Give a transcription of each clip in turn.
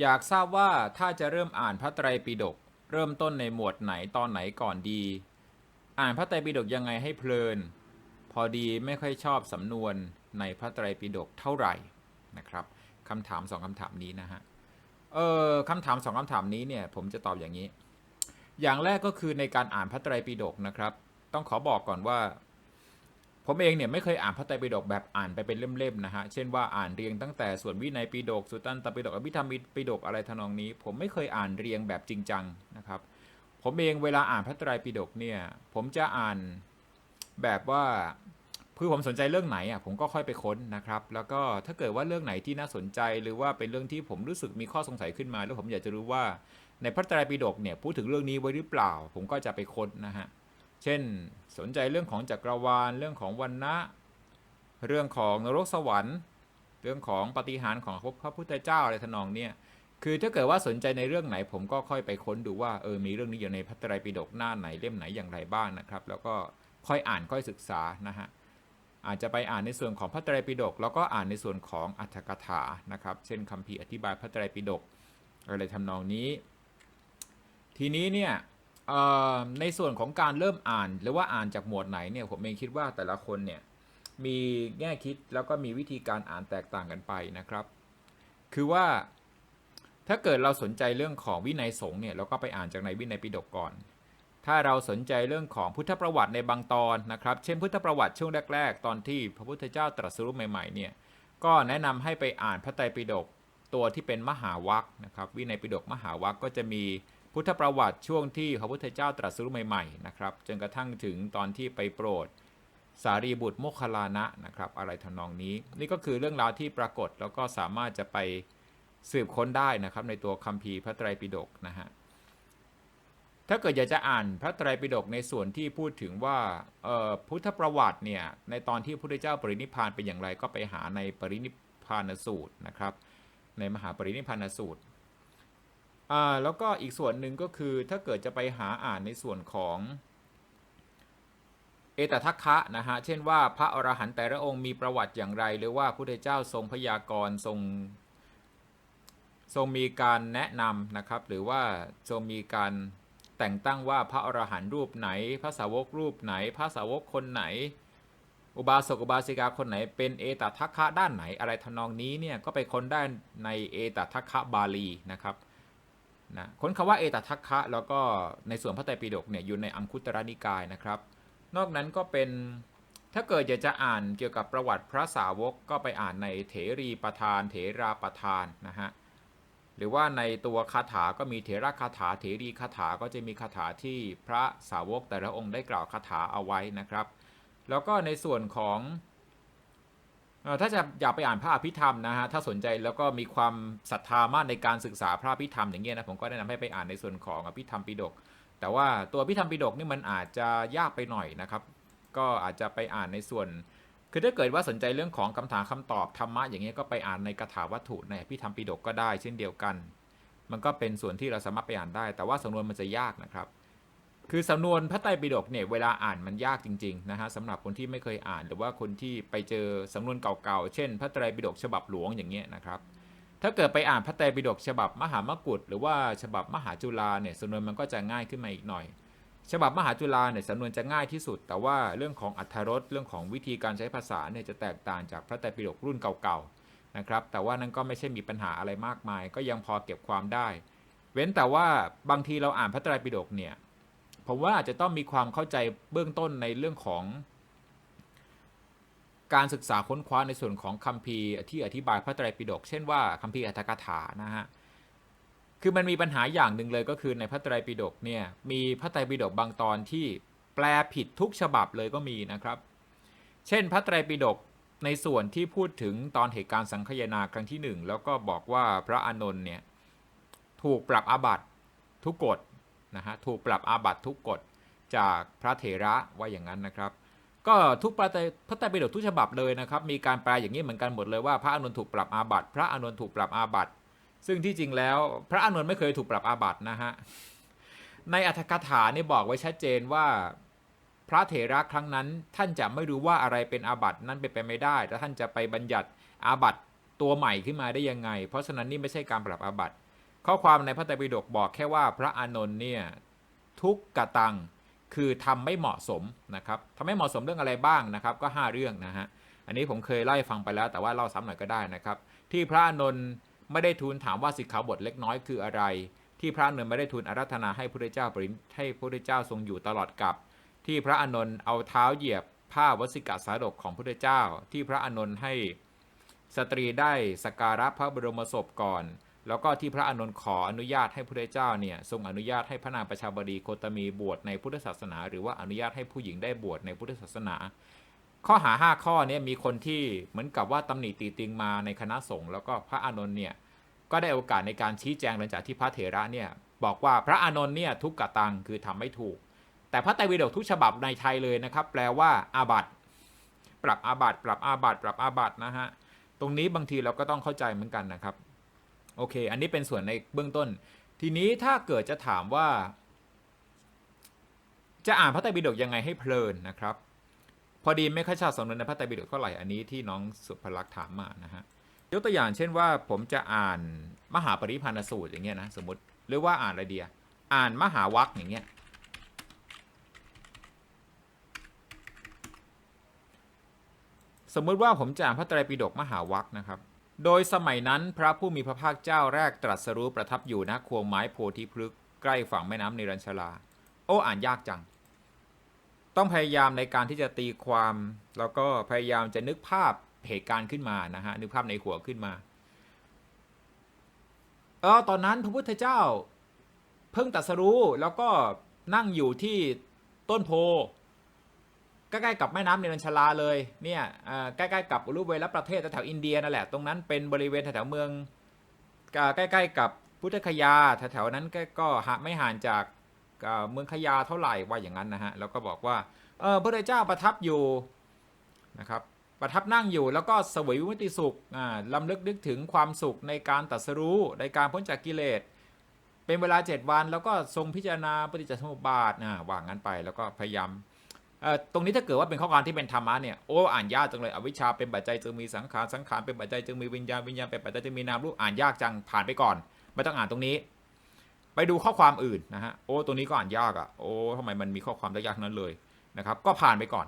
อยากทราบว่าถ้าจะเริ่มอ่านพระไตรปิฎกเริ่มต้นในหมวดไหนตอนไหนก่อนดี อ่านพระไตรปิฎกยังไงให้เพลิน พอดีไม่ค่อยชอบสำนวนในพระไตรปิฎกเท่าไหร่นะครับคำถามสองคำถามนี้นะฮะเออคำถามสองคำถามนี้เนี่ยผมจะตอบอย่างนี้ อย่างแรกก็คือในการอ่านพระไตรปิฎกนะครับ ต้องขอบอกก่อนว่า ผมเองเนี่ยไม่เคยอ่านพระไตรปิฎกแบบอ่านไปเป็นเล่มๆนะฮะ เช่นว่าอ่านเรียงตั้งแต่ส่วนวินัยปิฎกสุตตันตปิฎกอภิธรรมปิฎกอะไรทนองนี้ ผมไม่เคยอ่านเรียงแบบจริงจังนะครับ ผมเองเวลาอ่านพระไตรปิฎกเนี่ย ผมจะอ่านแบบว่าคือผมสนใจเรื่องไหนอะผมก็ค่อยไปค้นนะครับ แล้วก็ถ้าเกิดว่าเรื่องไหนที่น่าสนใจหรือว่าเป็นเรื่องที่ผมรู้สึกมีข้อสงสัยขึ้นมา แล้วผมอยากจะรู้ว่าในพระไตรปิฎกเนี่ยพูดถึงเรื่องนี้ไว้หรือเปล่า ผมก็จะไปค้นนะฮะ เช่น สนใจเรื่องของจักรวาล เรื่องของวันนะ เรื่องของนรกสวรรค์ เรื่องของปฏิหารของพระพุทธเจ้าอะไรทนองเนี่ยคือถ้าเกิดว่าสนใจในเรื่องไหนผมก็ค่อยไปค้นดูว่าเออมีเรื่องนี้อยู่ในพระไตรปิฎกหน้าไหนเล่มไหนอย่างไรบ้างนะครับ แล้วก็ค่อยอ่านค่อยศึกษานะฮะอาจจะไปอ่านในส่วนของพระไตรปิฎกแล้วก็อ่านในส่วนของอัตถกถานะครับ เช่นคัมภีร์อธิบายพระไตรปิฎกอะไรทำนองนี้ ทีนี้เนี่ย ในส่วนของการเริ่มอ่าน หรือว่าอ่านจากหมวดไหนเนี่ยผมเองคิดว่าแต่ละคนเนี่ยมีแง่คิดแล้วก็มีวิธีการอ่านแตกต่างกันไปนะครับ คือว่าถ้าเกิดเราสนใจเรื่องของวินัยสงฆ์เนี่ยเราก็ไปอ่านจากในวินัยปิฎกก่อน ถ้าเราสนใจเรื่องของพุทธประวัติในบางตอนนะครับ เช่นพุทธประวัติช่วงแรก ๆ ตอนที่พระพุทธเจ้าตรัสรู้ใหม่ๆเนี่ยก็แนะนำให้ไปอ่านพระไตรปิฎกตัวที่เป็นมหาวัคนะครับ วินัยปิฎกมหาวัคก็จะมี พุทธประวัติช่วงที่พระพุทธเจ้าตรัสรู้ใหม่ๆนะครับจนกระทั่งถึงตอนที่ไปโปรดสารีบุตรโมคคลานะนะครับอะไรทำนองนี้ นี่ก็คือเรื่องราวที่ปรากฏแล้วก็สามารถจะไปสืบค้นได้นะครับในตัวคัมภีร์พระไตรปิฎกนะฮะถ้าเกิดอยากจะอ่านพระไตรปิฎกในส่วนที่พูดถึงว่าพุทธประวัติเนี่ยในตอนที่พระพุทธเจ้าปรินิพานเป็นอย่างไรก็ไปหาในปรินิพานสูตรนะครับในมหาปรินิพานสูตร อ่าแล้วก็อีกส่วนหนึ่งก็คือถ้าเกิดจะไปหาอ่านในส่วนของเอตทัคคะนะฮะ เช่นว่าพระอรหันต์แต่ละองค์มีประวัติอย่างไร หรือว่าพระพุทธเจ้าทรงพยากรณ์ทรง ทรงมีการแนะนำนะครับ หรือว่าทรงมีการแต่งตั้งว่าพระอรหันต์รูปไหน พระสาวกรูปไหน พระสาวกคนไหน อุบาสกอุบาสิกาคนไหน เป็นเอตทัคคะด้านไหนอะไรทนองนี้เนี่ยก็ไปค้นได้ในเอตทัคคะบาลีนะครับ นะค้นคำว่าเอตทัคคะแล้วก็ในส่วนพระไตรปิฎกเนี่ยอยู่ในอังคุตรนิกายนะครับ นอกนั้นก็เป็นถ้าเกิดอยากจะอ่านเกี่ยวกับประวัติพระสาวกก็ไปอ่านในเถรีประธาน เถราประธานนะฮะหรือว่าในตัวคาถาก็มีเถระคาถาเถรีคาถาก็จะมีคาถาที่พระสาวกแต่ละองค์ได้กล่าวคาถาเอาไว้นะครับ แล้วก็ในส่วนของ ถ้าจะอยากไปอ่านพระอภิธรรมนะฮะถ้าสนใจแล้วก็มีความศรัทธามากในการศึกษาพระอภิธรรมอย่างเงี้ยนะผมก็แนะนำให้ไปอ่านในส่วนของอภิธรรมปิฎกแต่ว่าตัวอภิธรรมปิฎกนี่มันอาจจะยากไปหน่อยนะครับก็อาจจะไปอ่านในส่วน คือถ้าเกิดว่าสนใจเรื่องของคำถามคำตอบธรรมะอย่างเงี้ยก็ไปอ่านในคาถาวัตถุในอภิธรรมปิฎกก็ได้เช่นเดียวกัน มันก็เป็นส่วนที่เราสามารถไปอ่านได้ แต่ว่าสำนวนมันจะยากนะครับ คือสำนวนพระไตรปิฎกเนี่ยเวลาอ่านมันยากจริงๆนะฮะสำหรับคนที่ไม่เคยอ่าน หรือว่าคนที่ไปเจอสำนวนเก่าๆ เช่น พระไตรปิฎกฉบับหลวงอย่างเงี้ยนะครับ ถ้าเกิดไปอ่านพระไตรปิฎกฉบับมหามกุฏหรือว่าฉบับมหาจุฬาเนี่ยสำนวนมันก็จะง่ายขึ้นมาอีกหน่อย ฉบับมหาจุฬาเนี่ยสำนวนจะง่ายที่สุด แต่ว่าเรื่องของอัธรสเรื่องของวิธีการใช้ภาษาเนี่ยจะแตกต่างจากพระไตรปิฎกรุ่นเก่าๆนะครับแต่ว่านั้นก็ไม่ใช่มีปัญหาอะไรมากมาย ก็ยังพอเก็บความได้ เว้นแต่ว่าบางทีเราอ่านพระไตรปิฎกเนี่ย ผมว่าอาจจะต้องมีความเข้าใจเบื้องต้นในเรื่องของการศึกษาค้นคว้าในส่วนของคัมภีร์ที่อธิบายพระไตรปิฎกเช่นว่าคัมภีร์อัตถกถานะฮะคือมันมีปัญหาอย่างหนึ่งเลยก็คือในพระไตรปิฎกเนี่ยมีพระไตรปิฎกบางตอนที่แปลผิดทุกฉบับเลยก็มีนะครับ เช่นพระไตรปิฎกในส่วนที่พูดถึงตอนเหตุการณ์สังคยนาครั้งที่หนึ่งแล้วก็บอกว่าพระอานนท์เนี่ยถูกปรับอาบัติทุกกฎ นะฮะถูกปรับอาบัตทุกกฎจากพระเถระว่าอย่างนั้นนะครับ ก็ทุกพระไตรพระไตรปิฎกทุกฉบับเลยนะครับ มีการแปลอย่างนี้เหมือนกันหมดเลยว่าพระอานนถูกปรับอาบัตพระอานนถูกปรับอาบัตซึ่งที่จริงแล้ว พระอานนไม่เคยถูกปรับอาบัตนะฮะในอัตถกถานี่บอกไว้ชัดเจนว่าพระเถระครั้งนั้นท่านจะไม่รู้ว่าอะไรเป็นอาบัตนั้นเป็นไปไม่ได้แต่ท่านจะไปบัญญัติอาบัตตัวใหม่ขึ้นมาได้ยังไง เพราะฉะนั้นนี่ไม่ใช่การปรับอาบัติ ข้อความในพระไตรปิฎกบอกแค่ว่าพระอานนท์เนี่ยทุกกะตังคือทำไม่เหมาะสมนะครับทำไม่เหมาะสมเรื่องอะไรบ้างนะครับ ก็ 5 เรื่องนะฮะอันนี้ผมเคยเล่าให้ฟังไปแล้ว แต่ว่าเล่าซ้ำหน่อยก็ได้นะครับ ที่พระอานนท์ไม่ได้ทูลถามว่าสิกขาบทเล็กน้อยคืออะไร ที่พระอานนท์ไม่ได้ทูลอารัธนาให้พระเจ้าปรินให้พระเจ้าทรงอยู่ตลอดกับที่พระอานนท์เอาเท้าเหยียบผ้าวสิกาสาดกของพระเจ้า ที่พระอานนท์ให้สตรีได้สการะพระบรมศพก่อน แล้วก็ที่พระอานนขออนุญาตให้พระเจ้าเนี่ยทรงอนุญาตให้พระนางประชาบดีโคตมีบวชในพุทธศาสนา หรือว่าอนุญาตให้ผู้หญิงได้บวชในพุทธศาสนา ข้อหา 5 ข้อเนี้มีคนที่เหมือนกับว่าตำหนิตีติงมาในคณะสงฆ์แล้วก็พระอานนเนี่ยก็ได้โอกาสในการชี้แจงหลังจากที่พระเถระเนี่ยบอกว่าพระอานนเนี่ยทุกกะตังคือทำไม่ถูก แต่พระไตรปิฎกทุกฉบับในไทยเลยนะครับ แปลว่าอาบัตปรับอาบัตปรับอาบัตปรับอาบัตนะฮะตรงนี้บางทีเราก็ต้องเข้าใจเหมือนกันนะครับ โอเค อันนี้เป็นส่วนในเบื้องต้น ทีนี้ถ้าเกิดจะถามว่า จะอ่านพระไตรปิฎกยังไงให้เพลินนะครับ พอดีไม่ค่อยชอบสำนวนในพระไตรปิฎกเท่าไหร่อันนี้ที่น้องสุภลักษ์ถามมานะฮะยกตัวอย่างเช่นว่าผมจะอ่านมหาปริพันธ์สูตรอย่างเงี้ยนะสมมติหรือว่าอ่านอะไรเดียอ่านมหาวัคอย่างเงี้ยสมมติว่าผมจะอ่านพระไตรปิฎกมหาวัคนะครับ โดยสมัยนั้นพระผู้มีพระภาคเจ้าแรกตรัสรู้ประทับอยู่ณควงไม้โพธิพฤกษ์ใกล้ฝั่งแม่น้ำนิรัญชลา โอ้อ่านยากจัง ต้องพยายามในการที่จะตีความ แล้วก็พยายามจะนึกภาพเหตุการณ์ขึ้นมานะฮะนึกภาพในหัวขึ้นมาเออตอนนั้นพระพุทธเจ้า เพิ่งตรัสรู้แล้วก็นั่งอยู่ที่ต้นโพ ใกล้ๆกับแม่น้ำเนรัญชลาเลยเนี่ยใกล้ๆกับอุรุเวลประเทศแถวอินเดียนั่นแหละตรงนั้นเป็นบริเวณแถวเมืองใกล้ๆกับพุทธคยาแถวๆนั้นก็หาไม่ห่างจากเมืองขยาเท่าไหร่ว่าอย่างนั้นนะฮะแล้วก็บอกว่าเออพระเจ้าประทับอยู่นะครับประทับนั่งอยู่แล้วก็สวยวิมุติสุขอ่าลำลึกนึกถึงความสุขในการตรัสรู้ในการพ้นจากกิเลสเป็นเวลา 7 วันแล้วก็ทรงพิจารณาปฏิจจสมุปบาทนะว่างั้นไปแล้วก็พยายาม ตรงนี้ถ้าเกิดว่าเป็นข้อความที่เป็นธรรมะเนี่ยโอ้อ่านยากจังเลยอวิชชาเป็นปัจจัยจึงมีสังขารสังขารเป็นปัจจัยจึงมีวิญญาณวิญญาณเป็นปัจจัยจึงมีนามรูปอ่านยากจังผ่านไปก่อน ไม่ต้องอ่านตรงนี้ ไปดูข้อความอื่นนะฮะโอ้ตรงนี้ก็อ่านยากอะโอ้ทำไมมันมีข้อความยากๆนั้นเลยนะครับ ก็ผ่านไปก่อน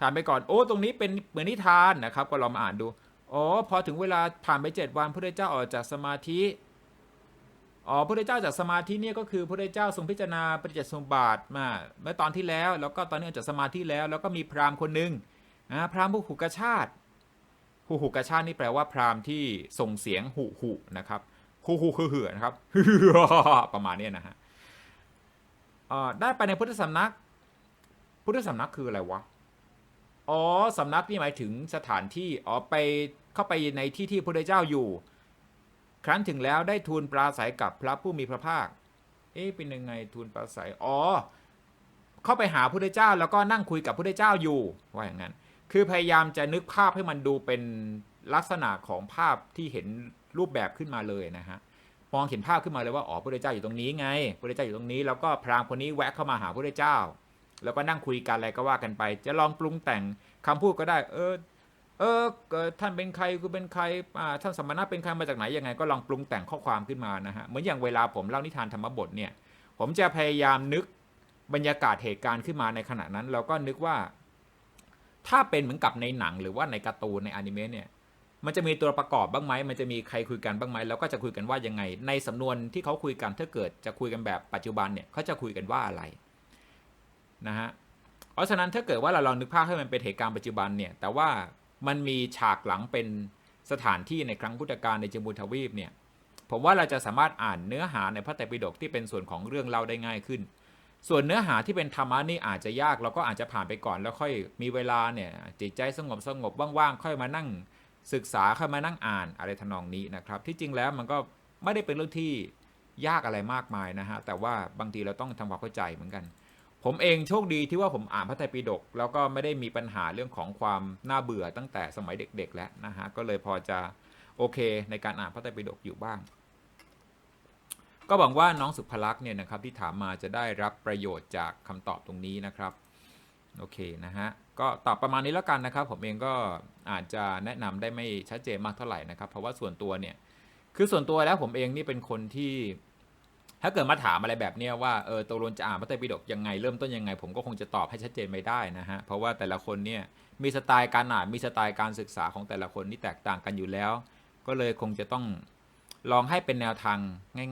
ผ่านไปก่อนโอ้ตรงนี้เป็นเหมือนนิทานนะครับ ก็ลองมาอ่านดูอ๋อพอถึงเวลาผ่านไปเจ็ดวันพระเจ้าออกจากสมาธิ อ๋อพระเจ้าจากสมาธิเนี่ยก็คือพระเจ้าทรงพิจารณาปฏิจจสมบาทมาเมื่อตอนที่แล้ว แล้วก็ตอนนี้ออกจากสมาธิแล้ว แล้วก็มีพราหมณ์คนหนึ่งอ่าพราหมณ์ผู้หุกชาติผู้หุกชาตินี่แปลว่าพราหมณ์ที่ส่งเสียงหุหุนะครับหุหุคือเหือนะครับประมาณนี้นะฮะอ่าได้ไปในพุทธสำนัก พุทธสำนักคืออะไรวะอ๋อสำนักนี่หมายถึงสถานที่อ๋อไปเข้าไปในที่ที่พระเจ้าอยู่ ครั้นถึงแล้วได้ทูลปราศัยกับพระผู้มีพระภาค เอ๊ะเป็นยังไงทูลปราศัย อ๋อ เข้าไปหาพระเจ้าแล้วก็นั่งคุยกับพระเจ้าอยู่ ว่าอย่างนั้น คือพยายามจะนึกภาพให้มันดูเป็นลักษณะของภาพที่เห็นรูปแบบขึ้นมาเลยนะฮะ มองเห็นภาพขึ้นมาเลยว่าอ๋อพระเจ้าอยู่ตรงนี้ไงพระเจ้าอยู่ตรงนี้ แล้วก็พราหมณ์คนนี้แวะเข้ามาหาพระเจ้า แล้วก็นั่งคุยกันอะไรก็ว่ากันไป จะลองปรุงแต่งคำพูดก็ได้ เออ เออท่านเป็นใครคือเป็นใครท่านสมณะเป็นใครมาจากไหนยังไง ก็ลองปรุงแต่งข้อความขึ้นมานะฮะเหมือนอย่างเวลาผมเล่านิทานธรรมบทเนี่ย ผมจะพยายามนึกบรรยากาศเหตุการณ์ขึ้นมาในขณะนั้นเราก็นึกว่า ถ้าเป็นเหมือนกับในหนังหรือว่าในการ์ตูนในอนิเมะเนี่ยมันจะมีตัวประกอบบ้างไหม มันจะมีใครคุยกันบ้างไหม แล้วก็จะคุยกันว่ายังไง ในสำนวนที่เขาคุยกันถ้าเกิดจะคุยกันแบบปัจจุบันเนี่ยเขาจะคุยกันว่าอะไรนะฮะ เพราะฉะนั้นถ้าเกิดว่าเราลองนึกภาพให้มันเป็นเหตุการณ์ปัจจุบันเนี่ย แต่ว่า มันมีฉากหลังเป็นสถานที่ในครั้งพุทธกาลในจมูทวีปเนี่ยผมว่าเราจะสามารถอ่านเนื้อหาในพระไตรปิฎกที่เป็นส่วนของเรื่องเล่าได้ง่ายขึ้น ส่วนเนื้อหาที่เป็นธรรมะนี่อาจจะยากเราก็อาจจะผ่านไปก่อนแล้วค่อยมีเวลาเนี่ยจิตใจสงบสงบว่างๆค่อยมานั่งศึกษาค่อยมานั่งอ่านอะไรทนองนี้นะครับ ที่จริงแล้วมันก็ไม่ได้เป็นเรื่องที่ยากอะไรมากมายนะฮะแต่ว่าบางทีเราต้องทำความเข้าใจเหมือนกัน ผมเองโชคดีที่ว่าผมอ่านพระไตรปิฎกแล้วก็ไม่ได้มีปัญหาเรื่องของความน่าเบื่อตั้งแต่สมัยเด็ก ๆ แล้วนะฮะก็เลยพอจะโอเคในการอ่านพระไตรปิฎกอยู่บ้าง ก็หวังว่าน้องสุภลักษณ์เนี่ยนะครับที่ถามมาจะได้รับประโยชน์จากคำตอบตรงนี้นะครับโอเคนะฮะก็ตอบประมาณนี้แล้วกันนะครับ ผมเองก็อาจจะแนะนำได้ไม่ชัดเจนมากเท่าไหร่นะครับ เพราะว่าส่วนตัวเนี่ยคือส่วนตัวแล้วผมเองนี่เป็นคนที่ ถ้าเกิดมาถามอะไรแบบเนี้ยว่าเออตกลงจะอ่านพระไตรปิฎกยังไงเริ่มต้นยังไง ผมก็คงจะตอบให้ชัดเจนไม่ได้นะฮะเพราะว่าแต่ละคนเนี่ยมีสไตล์การอ่านมีสไตล์การศึกษาของแต่ละคนที่แตกต่างกันอยู่แล้ว ก็เลยคงจะต้องลองให้เป็นแนวทาง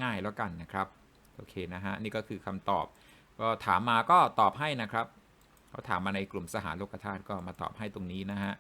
ง่าย ๆ แล้วกันนะครับโอเคนะฮะนี่ก็คือคำตอบ ก็ถามมาก็ตอบให้นะครับเขาถามมาในกลุ่มสหโลกธาตุก็มาตอบให้ตรงนี้นะฮะ